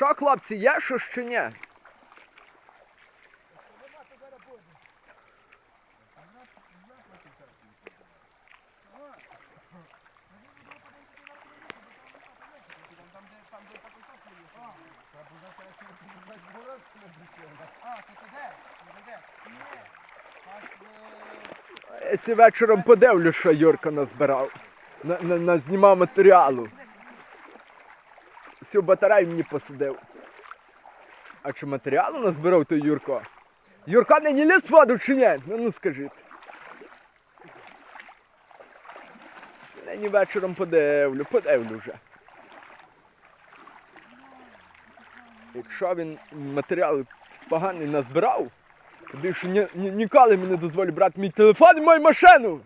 Що, хлопці, є що чи ні? Я сі вечором подивлю, що Юрка назбирав. На, на, на знімав матеріалу. Всю батарею мені посадив. А чи матеріалу назбирав той Юрко? Юрко нині ліс воду чи ні? Ну ну скажіть. Нині вечором подивлю, подивлю вже. Якщо він матеріал поганий назбирав, то більше ні, ні, ніколи мені не дозволю брати мій телефон і мою машину.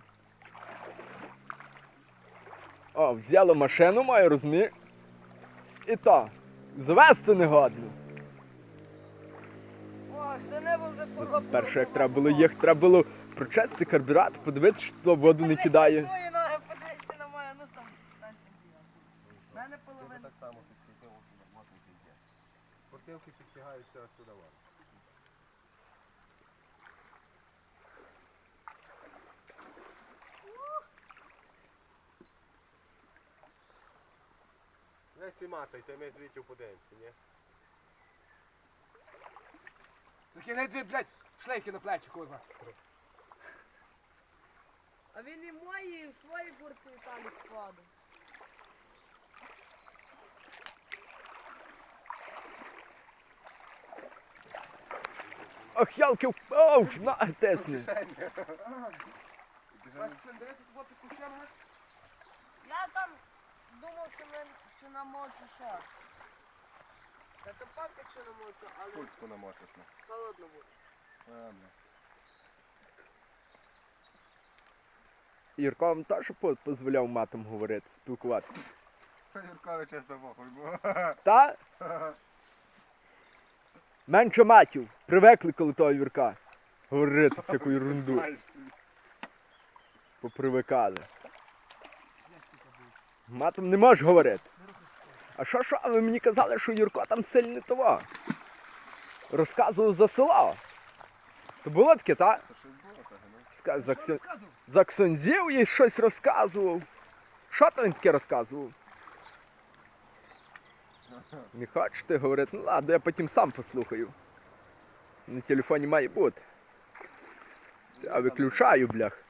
О, взяло машину мою, розумієш? І то, Звести не годно. О, що небо вже пороблено. Перше, як треба було їх, треба було прочистити карбюратор, подивитися, що воду не кидає. Мене половина. подивися підтягаються моє, ну там, стань У мене половина. Так само підсвітило, що на мотинки йде. Спортивки підтягаються аж сюди. Вон. Не сіматайте, ми звідти подивимося, ні? Ну кінець дві, блядь, шлейки на плечі, курва. А він і мої, і в свої бурці там складу. Ох, ялки, оу, на, тесне. Бачиш, що дивитися хлопці думав, що, ми, що намочу що. Та то папка що намочу, але Кульку намотиш на. холодно буде. Ладно. Юрко вам теж по- дозволяв матом говорити, спілкуватися. Юркові чисто похуй, бо... Та? Менше матів. Привикли коли того Юрка. Говорити всяку ерунду. Попривикали. Матом не можеш говорити. А що що, ви мені казали, що Юрко там сильний того. Розказував за село. То було таке, та? Та щось було того. Ска- За. Розказував. за ксьонзів їй щось розказував. Що там таке розказував? Не хочете говорити? Ну ладно, я потім сам послухаю. На телефоні має бути. Це я виключаю, блях.